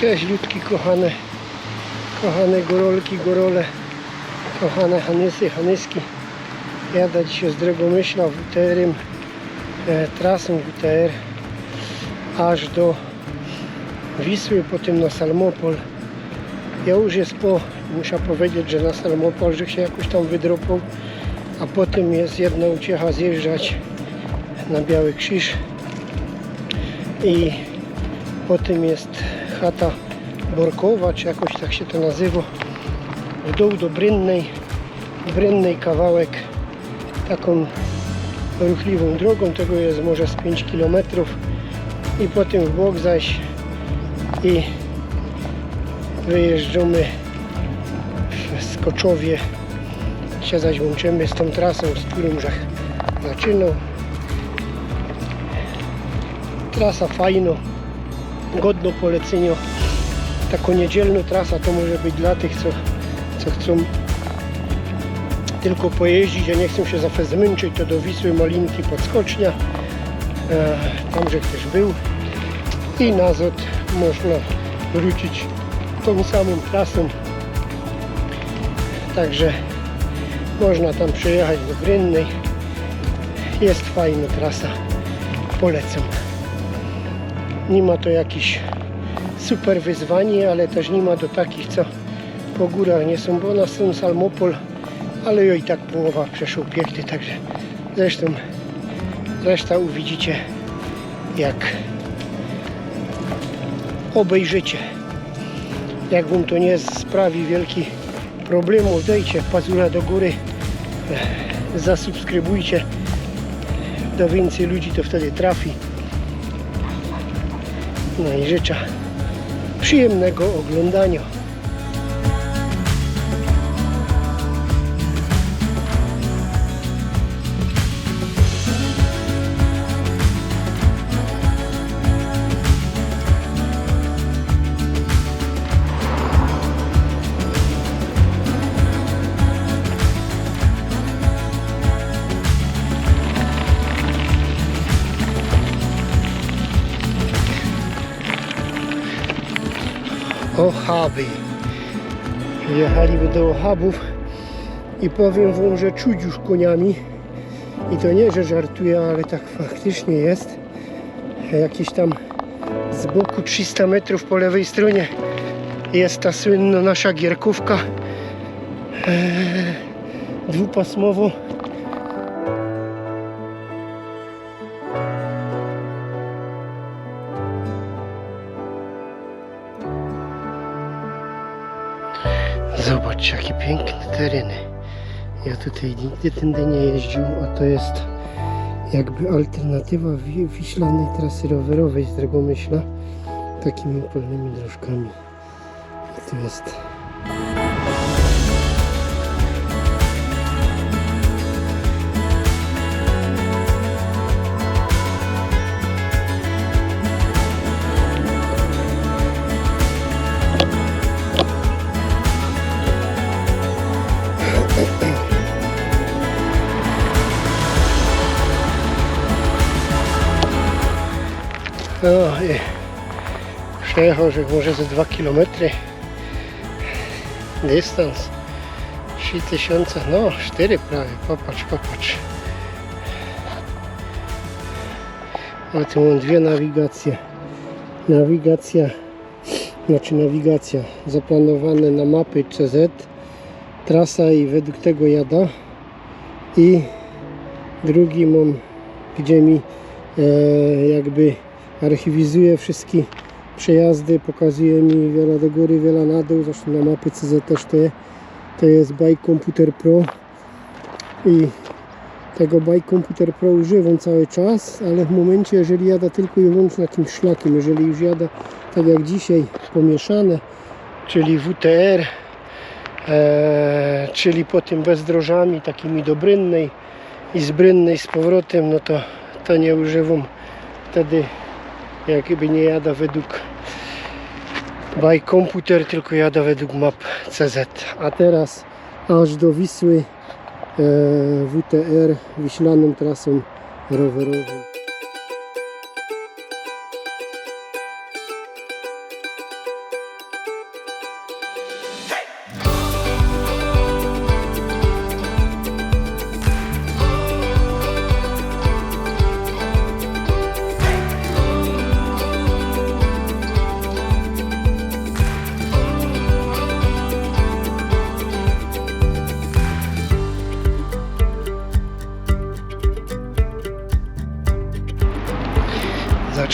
Cześć ludki kochane, kochane gorolki, gorole, kochane Hanysy, Hanyski. Jadę dzisiaj z Drogomyśla WTR-em, e, trasą WTR aż do Wisły, potem na Salmopol. Ja już jest po, muszę powiedzieć, że na Salmopol, że się jakoś tam wydropał, a potem jest jedna uciecha zjeżdżać na Biały Krzyż i potem jest chata Borkowa, czy jakoś tak się to nazywa, w dół do Brynnej, Brynnej kawałek taką ruchliwą drogą, tego jest może z 5 km i potem w bok zaś i wyjeżdżamy w Skoczowie. Się zaś łączymy z tą trasą, z którą żech zaczynał. Trasa fajno, godno polecenia. Taką niedzielną trasa to może być dla tych, co, co chcą tylko pojeździć, a nie chcą się zawsze zmęczyć, to do Wisły Malinki podskocznia. E, tam żech też był. I nazad można wrócić tą samą trasą. Także można tam przyjechać do Brynnej. Jest fajna trasa. Polecam. Nie ma to jakiś super wyzwanie, ale też nie ma do takich, co po górach nie są, bo na są Salmopol, ale jo i tak połowa przeszło piękny, także zresztą reszta uwidzicie jak obejrzycie. Jak wam to nie sprawi wielkich problemów, dajcie pazura do góry, e, zasubskrybujcie, do więcej ludzi to wtedy trafi. No i życzę przyjemnego oglądania. Ochaby. Jechaliby do Ochabów i powiem wam, że czuć już koniami. I to nie, że żartuję, ale tak faktycznie jest. Jakieś tam z boku 300 metrów po lewej stronie jest ta słynna nasza gierkówka eee, dwupasmowo. Tereny. Ja tutaj nigdy tędy nie jeździł, a to jest jakby alternatywa wi- wiślanej trasy rowerowej z Drogomyśla takimi polnymi dróżkami. I tu jest No i przejechał, że może ze 2 km dystans 3000, no 4 prawie, popatrz, popatrz. A tu mam dwie nawigacje. Nawigacja, znaczy nawigacja zaplanowane na mapy CZ, trasa i według tego jada. I drugi mam, gdzie mi e, jakby archiwizuje wszystkie przejazdy, pokazuje mi wiele do góry, wiele na dół, zresztą na mapy CZ też to jest, to jest Bike Computer Pro. I tego Bike Computer Pro używam cały czas, ale w momencie, jeżeli jada tylko i wyłącznie jakimś szlakiem, jeżeli już jada tak jak dzisiaj pomieszane, czyli WTR, e, czyli po tym bezdrożami takimi do Brynnej i z Brynnej z powrotem, no to, to nie używam wtedy jakby nie jada według by komputer, tylko jada według map CZ. A teraz aż do Wisły e, WTR wiślaną trasą rowerową.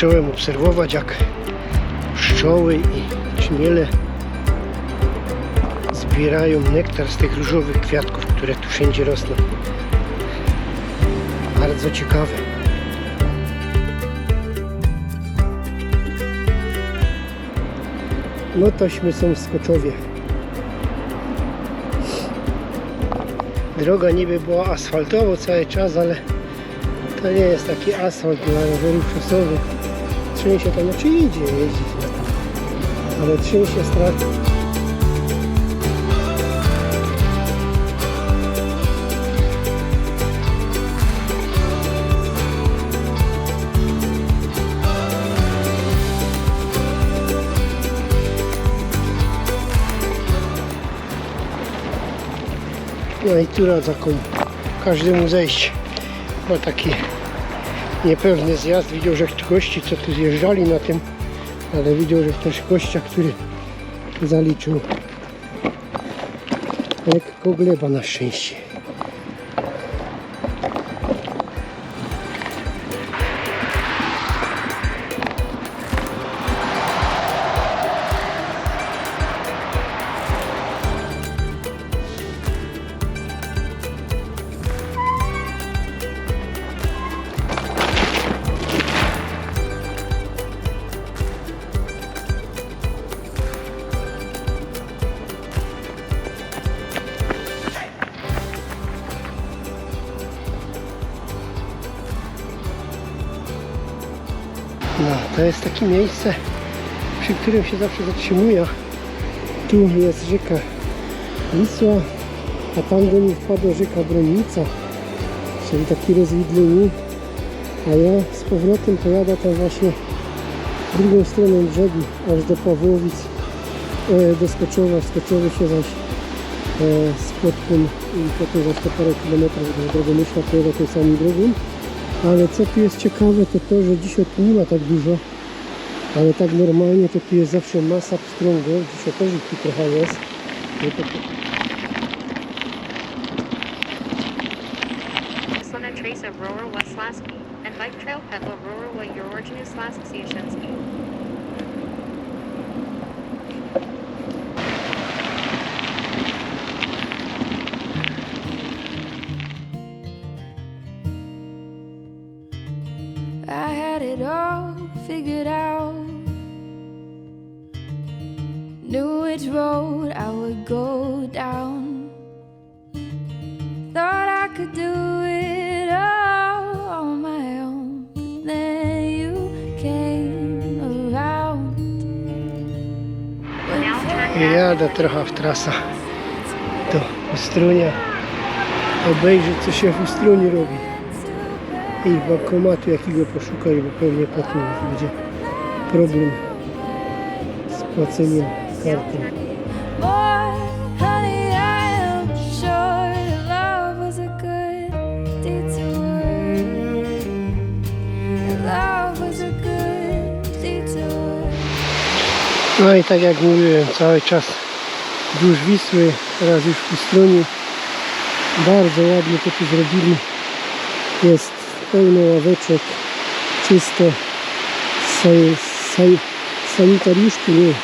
Zacząłem obserwować jak pszczoły i czmiele zbierają nektar z tych różowych kwiatków, które tu wszędzie rosną. Bardzo ciekawe. No tośmy są w Skoczowie. Droga niby była asfaltowo cały czas, ale to nie jest taki asfalt dla rowerów szosowych. Trzęsie tam, znaczy idzie jeździć na tym, ale trzęsie strasznie. No i tu taką każdemu zejść. Ma taki niepewny zjazd. Widział, że gości, co tu zjeżdżali na tym, ale widział, że też gościa, który zaliczył lekko gleba na szczęście. Miejsce, przy którym się zawsze zatrzymuję. Tu jest rzeka Wisła, a tam do niej wpadła rzeka Bronica, czyli taki rozwidlenie. A ja z powrotem pojadę tam właśnie drugą stronę brzegu, aż do Pawłowic, e, do Skoczowa. W się zaś e, spotkam i potem za 100 parę kilometrów do Drogomyśla pojadę tą samą drogą. Ale co tu jest ciekawe, to to, że dzisiaj tu nie ma tak dużo, ale tak normalnie to tu jest zawsze masa pstrągów. Dzisiaj też ich tu trochę jest. No to, Trace of Rower Wesłaski and Bike Trail Peddler Rower Jororjny Slask Sieszyński. I had it all figured out. Which road I would go down. Thought I could do it all on my own. Then you came around. Jadę trochę w trasa do Ustrunia. Obejrzeć co się w Ustruniu robi. I bankomatu jakiego poszukaj, bo pewnie potem będzie problem z płaceniem kartą. Boy, honey, I am sure that love was a good detour. That Love was a good detour. No i tak jak mówiłem, cały czas wzdłuż Wisły, teraz już w Ustruni. Bardzo ładnie to tu zrobili. Jest pełno ławeczek, czysto. Saj, saj, sanitariuszki, nie,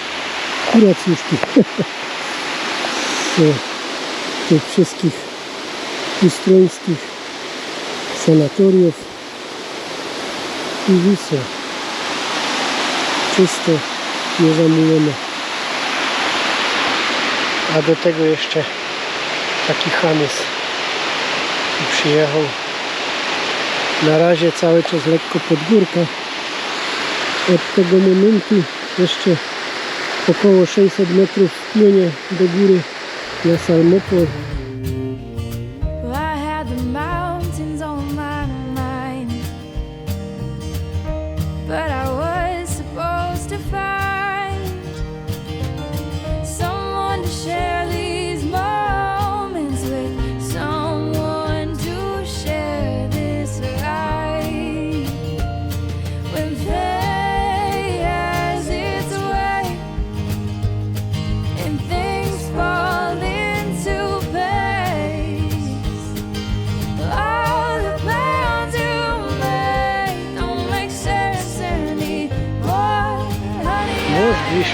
kuracjuszki. Z tych wszystkich ustrońskich sanatoriów i Wisła. Czysto, niezamulone. A do tego jeszcze taki tu przyjechał. Na razie cały czas lekko pod górkę. Od tego momentu jeszcze około 600 metrów płynie do góry na Salmopol.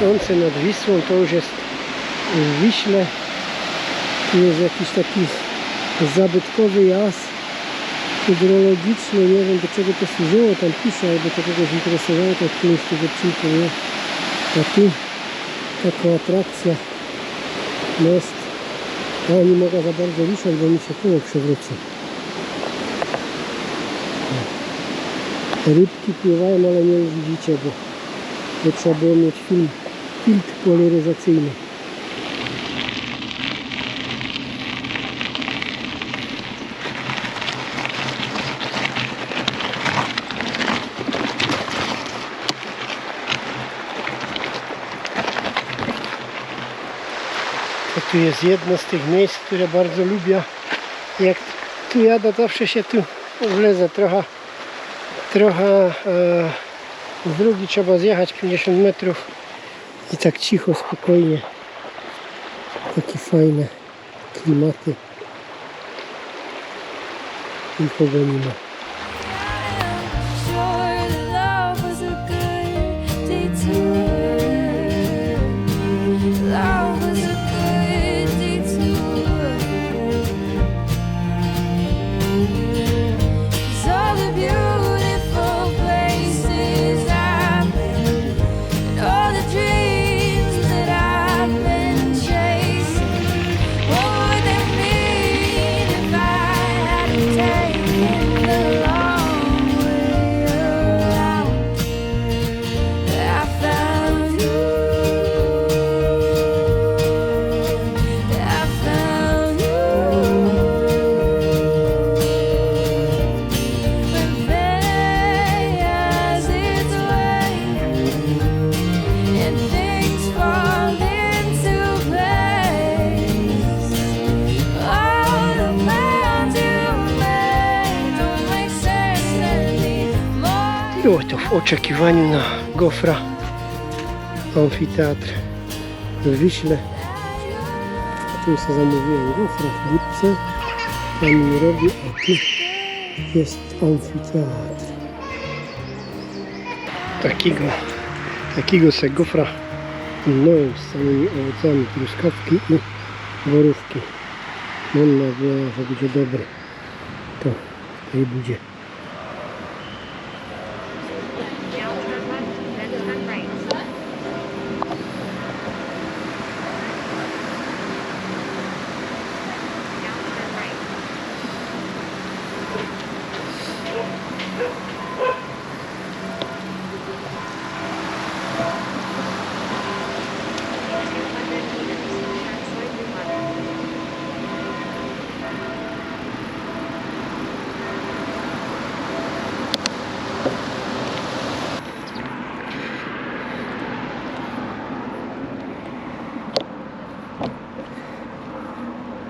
Wiszące nad Wisłą, to już jest w Wiśle. Jest jakiś taki zabytkowy jas hydrologiczny, nie wiem do czego to służyło, tam pisze, albo to kogoś interesowało, to w którymś tych odcinków, nie? A tu taka atrakcja, most. Ja nie mogę za bardzo ruszać, bo mi się koło przewróci. Rybki pływają, ale nie widzicie, bo, bo trzeba było mieć film, filtr polaryzacyjny. To tu jest jedno z tych miejsc, które bardzo lubię. Jak tu jadę, zawsze się tu wlezę trochę, trochę e, z drogi trzeba zjechać 50 metrów i tak cicho, spokojnie. Takie fajne klimaty. Nikogo nie. Oczekiwaniu na gofra. Amfiteatr w Wiśle. Tu sobie zamówiłem gofra w budce. Pani mi robi, a tu jest amfiteatr. Takiego, takiego se gofra no, z samymi owocami truskawki i borówki. Mam nadzieję, że będzie dobry. To tej budzie.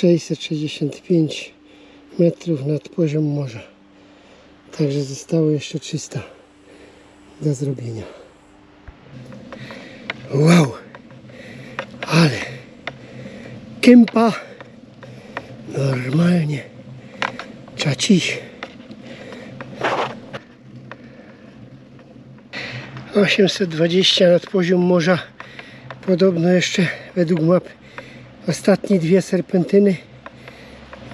665 metrów nad poziom morza. Także zostało jeszcze 300 do zrobienia. Wow! Ale kępa normalnie czaciś. 820 nad poziom morza Podobno jeszcze według map ostatnie dwie serpentyny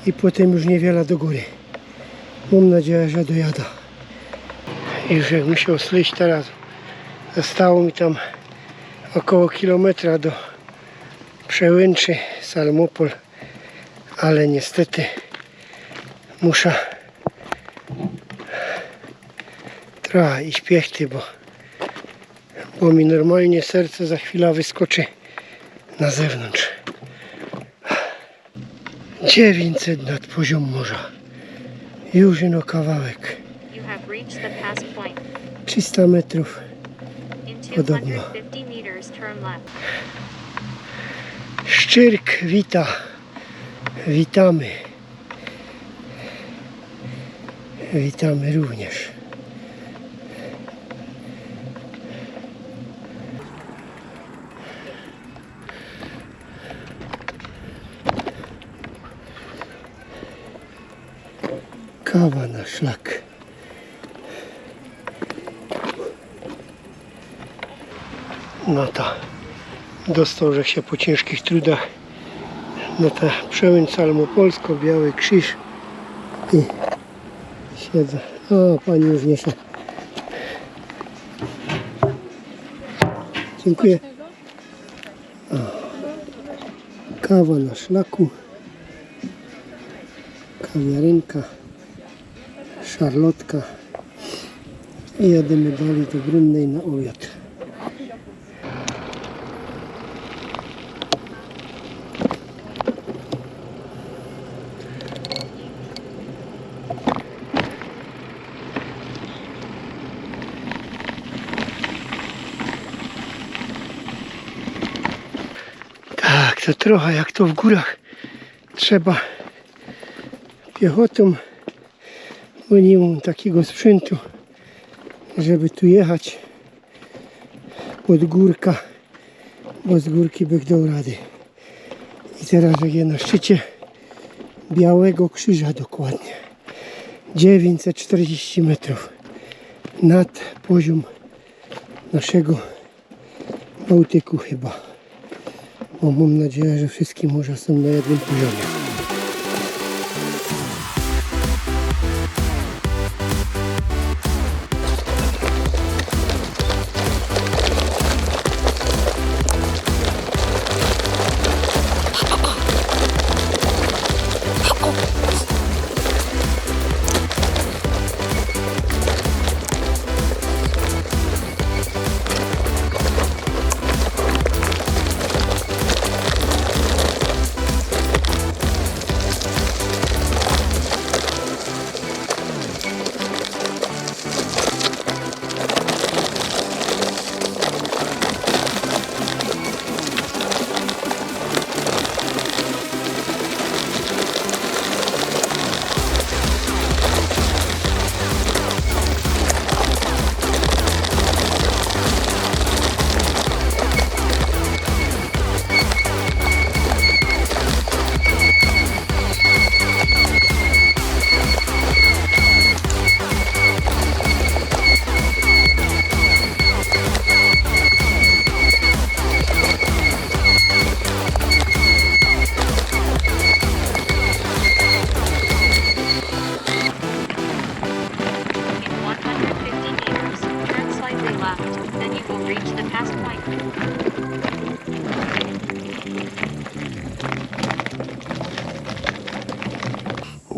i potem już niewiele do góry. Mam nadzieję, że dojada. I że musiał slyść teraz. Zostało mi tam około kilometra do Przełęczy, Salmopol, ale niestety muszę trochę iść piechty, bo, bo mi normalnie serce za chwilę wyskoczy na zewnątrz. 900 nad poziom morza. Już no kawałek. 300 metrów. Podobno. 250 meters, turn left. Szczyrk wita. Witamy. Witamy również. Kawa na szlak. No to dostał, że się po ciężkich trudach na tę przełęcz Salmopolsko, Biały Krzyż i siedzę. O, pani już niesie. Dziękuję. O. Kawa na szlaku. Kawiarenka. Szarlotka. I jadymy dalej do Brunnej na obiad. To trochę jak to w górach trzeba piechotą, bo nie mam takiego sprzętu, żeby tu jechać pod górka, bo z górki bych dał rady. I teraz jak ja na szczycie Białego Krzyża dokładnie. 940 metrów nad poziom naszego Bałtyku chyba. Bo mam nadzieję, że wszystkie morza są na jednym poziomie.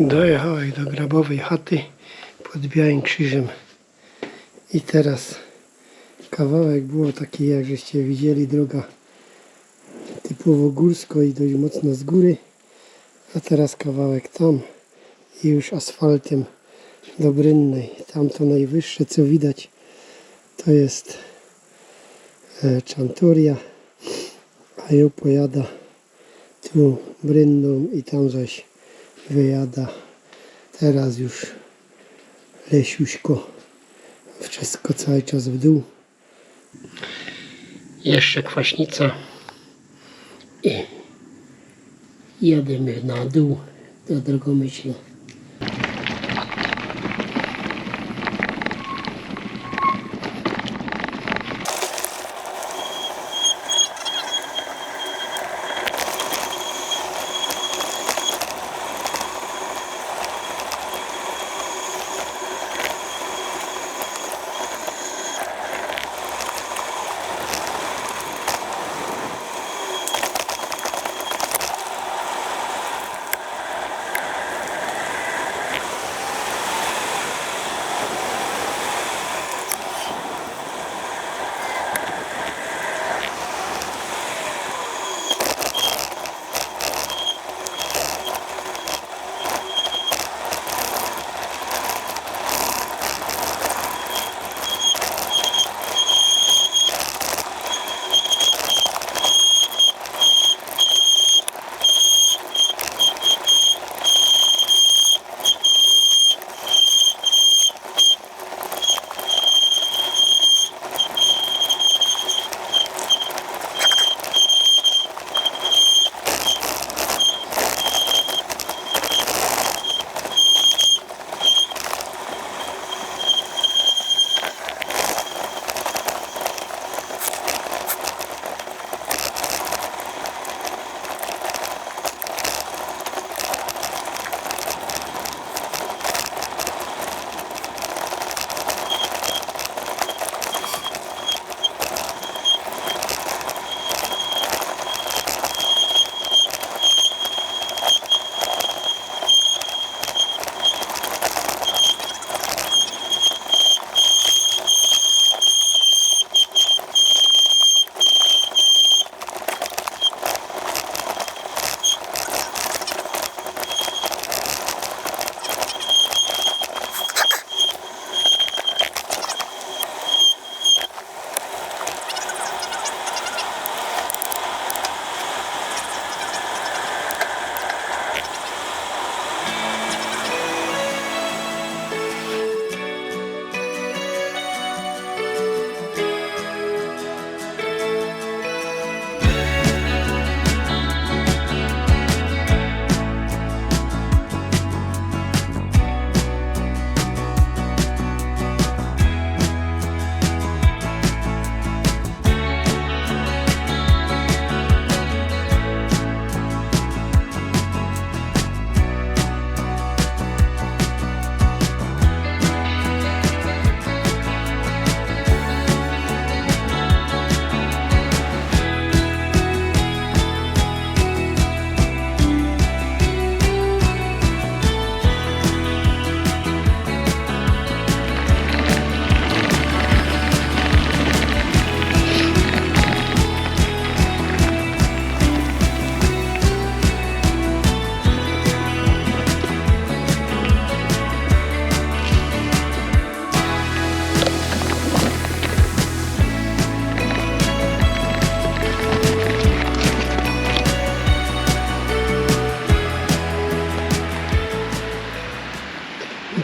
Dojechałeś do grabowej chaty pod Białym Krzyżem. I teraz kawałek było taki, jak żeście widzieli, droga typowo górsko i dość mocno z góry. A teraz kawałek tam i już asfaltem do Brynnej. Tam to najwyższe co widać to jest e, Czantoria, a ją pojada tu Brynną i tam zaś wyjada. Teraz już lesiuśko wszystko cały czas w dół. Jeszcze kwaśnica i jedziemy na dół. Do Drogomyśla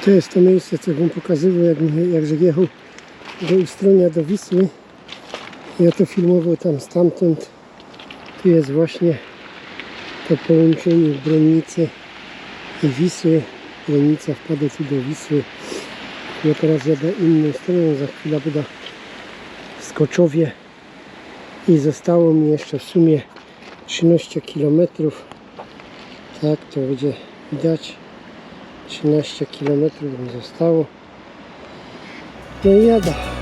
To jest to miejsce, co wam pokazywał, jak, jakże jechał do Ustronia, do Wisły. Ja to filmował tam stamtąd. Tu jest właśnie to połączenie Bronicy i Wisły. Bronica wpada tu do Wisły. Ja teraz jadę inną stroną, za chwilę będę w Skoczowie i zostało mi jeszcze w sumie 13 km. Tak, to będzie widać. 13 km mi zostało. No i jadę.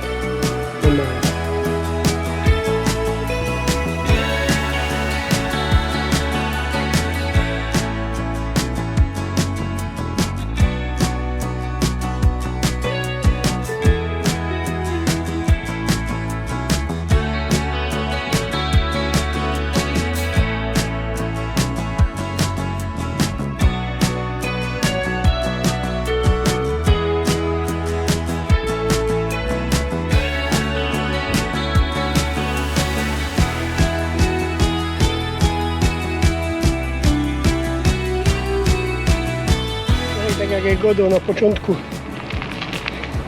Godo na początku,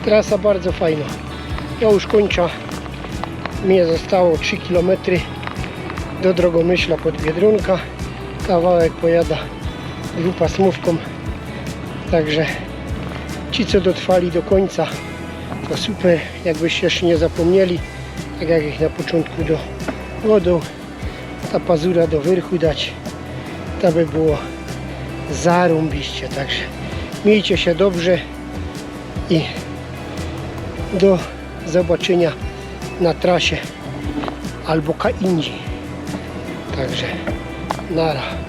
trasa bardzo fajna. Ja już kończę. Mnie zostało 3 km do Drogomyśla pod Biedronka. Kawałek pojada dwupasmówką. Także ci co dotrwali do końca to super. Jakbyście jeszcze nie zapomnieli, tak jak ich na początku do wodą, ta pazura do wyrchu dać, to by było zarąbiście. Także miejcie się dobrze i do zobaczenia na trasie albo ka indziej. Także nara.